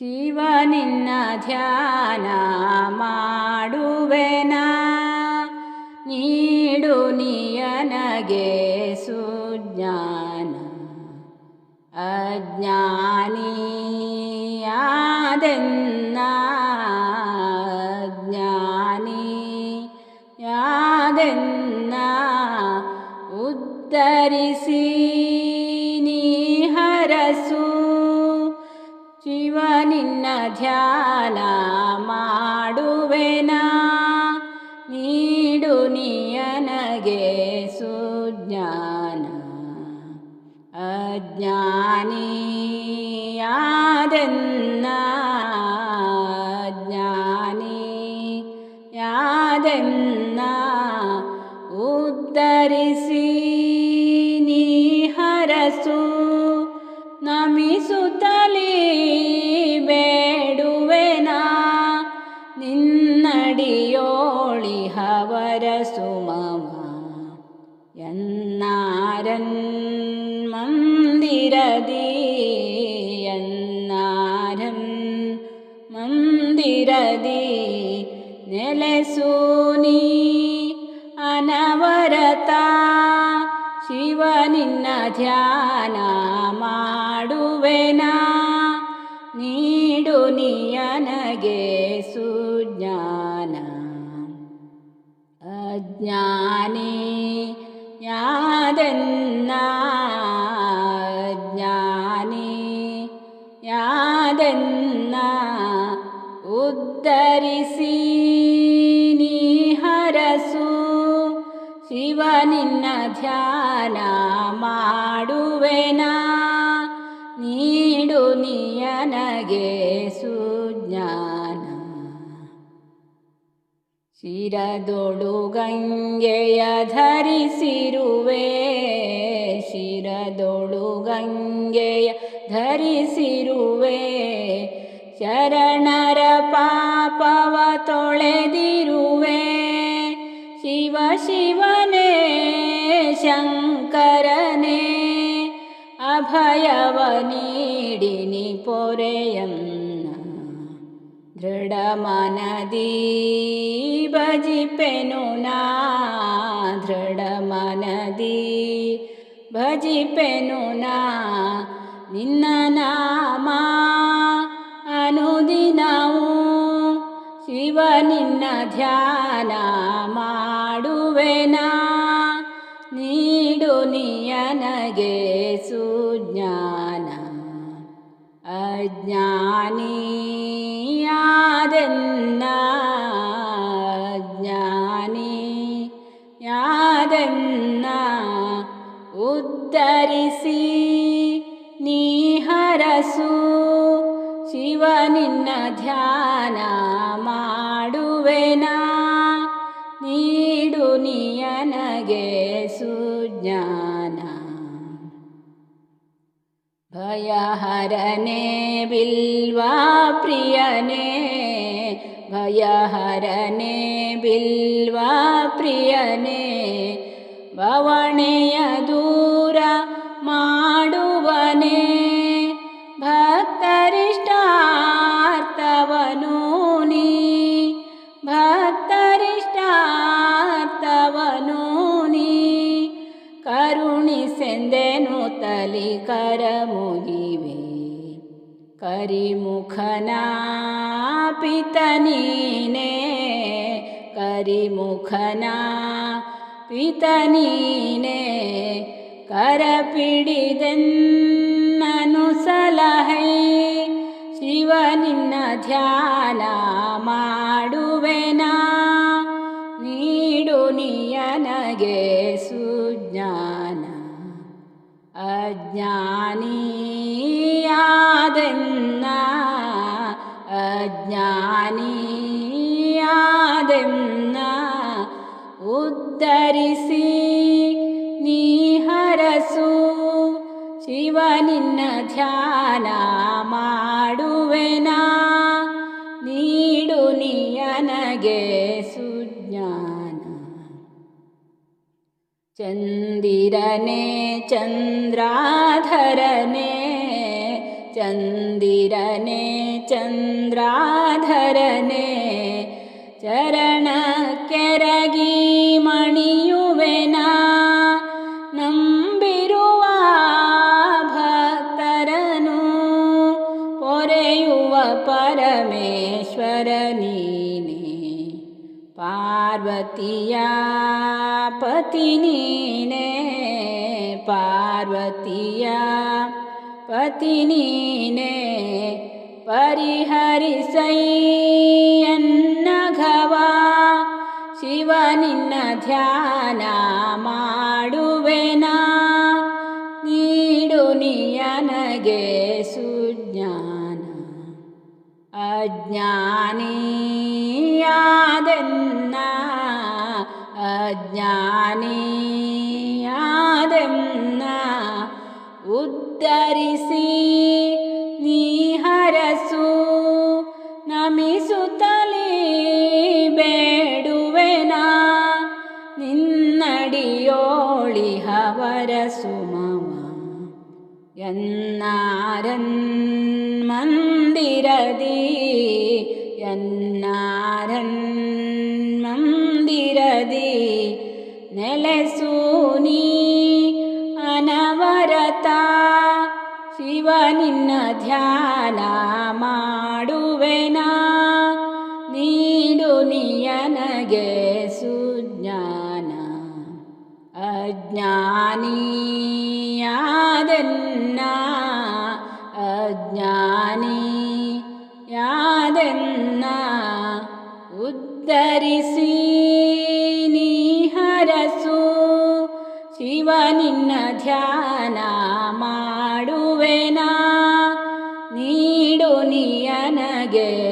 ಶಿವ ನಿನ್ನ ಧ್ಯಾನ ಮಾಡುವೆನ? ನೀಡು ನಿಯನಗೆ ಸುಜ್ಞಾನ ಅಜ್ಞಾನಿಯಾದೆನ್ನ ಅಜ್ಞಾನಿಯಾದೆನ್ನ ಉದ್ಧರಿಸಿ ಧ್ಯಾನ ಮಾಡುವೆನ? ನೀಡು ನಿಯನಗೆ ಸುಜ್ಞಾನ. ಅಜ್ಞಾನಿಯಾದೆನ್ನ? ಅಜ್ಞಾನಿಯಾದೆನ್ನ? ಉದ್ಧರಿಸಿ ನೀ ಹವರ ಸುಮಮ ಎನ್ನಾರನ್ ಮಂದಿರದಿ ಎನ್ನಾರನ್ ಮಂದಿರದಿ ನೆಲೆಸು ನೀ ಅನವರತ ಶಿವ ನಿನ್ನ ಧ್ಯಾನ ಮಾಡುವೆನ ನೀಡು ನಿಯನಗೆ ಸುಜ್ಞಾನ ಅಜ್ಞಾನಿ ಯಾದನ್ನ ಅಜ್ಞಾನಿ ಯಾದನ್ನ ಉದ್ಧರಿಸಿ ನೀ ಹರಸು ಶಿವ ನಿನ್ನ ಧ್ಯಾನ ಮಾಡುವೆನ ನೀಡು ನಿಯನಗೆ ಸುಜ್ಞಾನ ಶಿರದೊಳು ಗಂಗೆಯ ಧರಿಸಿರುವೆ ಶಿರದೊಳು ಗಂಗೆಯ ಧರಿಸಿರುವೆ. ಶರಣರ ಪಾಪವ ತೊಳೆದಿರುವೆ. ಶಿವ ಶಿವನೇ, ಶಂಕರನೇ, ಅಭಯವ ನೀಡಿನಿ ಪೊರೆಯನ್ನ ದೃಢ ಮನದಿ ಭಜಿಪೆನು ನಾ ದೃಢ ಮನದಿ ಭಜಿಪೆನು ನಾ ನಿನ್ನ ನಾಮ ಅನುದಿನವು ಶಿವ ನಿನ್ನ ಧ್ಯಾನ ಮಾಡುವೆನ ನೀಡು ನಿಯನಗೆ ಸುಜ್ಞಾನ ಅಜ್ಞಾನಿಯಾದೆನ್ನ ಉದ್ಧರಿಸಿ ನೀ ಹರಸು, ಶಿವ ನಿನ್ನ ಧ್ಯಾನ ಮಾಡುವೆನ? ನೀಡು ನಿಯನಗೆ ಸುಜ್ಞಾನ. ಭಯಹರನೆ ಬಿಲ್ವಾ ಪ್ರಿಯನೇ, ಭಯಹರನೆ ಬಿಲ್ವಾ ಪ್ರಿಯನೇ, ಬವಣೆಯ ಪಿತನೀನೇ ಕರಿಮುಖನ ಪಿತನೀನೇ ಕರಪಿಡಿದೆನ್ನನು ಸಲಹೆ ಶಿವ ನಿನ್ನ ಧ್ಯಾನ ಮಾಡುವೆನ? ನೀಡು ನಿಯನಗೆ ಸುಜ್ಞಾನ ಅಜ್ಞಾನಿಯಾದೆನ್ನ ಶಿವ ನಿನ್ನ ಧ್ಯಾನ ಮಾಡುವೆನ ನೀಡು ನಿಯನಗೆ ಸುಜ್ಞಾನ ಚಂದಿರನೆ ಚಂದ್ರಾಧರನೆ ಚಂದಿರನೆ ಚಂದ್ರಾಧರನೆ या पतिनि पार्वत्या पतिनीने परिहरिसैयन्नघवा शिवनिन्न ध्याना ಅಜ್ಞಾನಿಯಾದೆನ್ನ ಉದ್ಧರಿಸಿ ನೀಹರಸು ನಮಿಸುತ್ತಲೇ ಬೇಡುವೆನ ನಿನ್ನಡಿಯೋಳಿಹವರ ಸುಮವ ಎನ್ನಾರನ್ ಮಂದಿರದಿ ಎನ್ನಾರನ್ ನೆಲೆಸು ನೀ ಅನವರತ ಶಿವ ನಿನ್ನ ಧ್ಯಾನ ಮಾಡುವೆನ? ನೀಡು ನಿಯನಗೆ ಸುಜ್ಞಾನ ಅಜ್ಞಾನಿಯಾದನ್ನ? ಅಜ್ಞಾನಿಯಾದನ್ನ? ಉದ್ಧರಿಸಿ ನಿನ್ನ ಧ್ಯಾನ ಮಾಡುವೆನಾ? ನೀಡು ನಿಯನಗೆ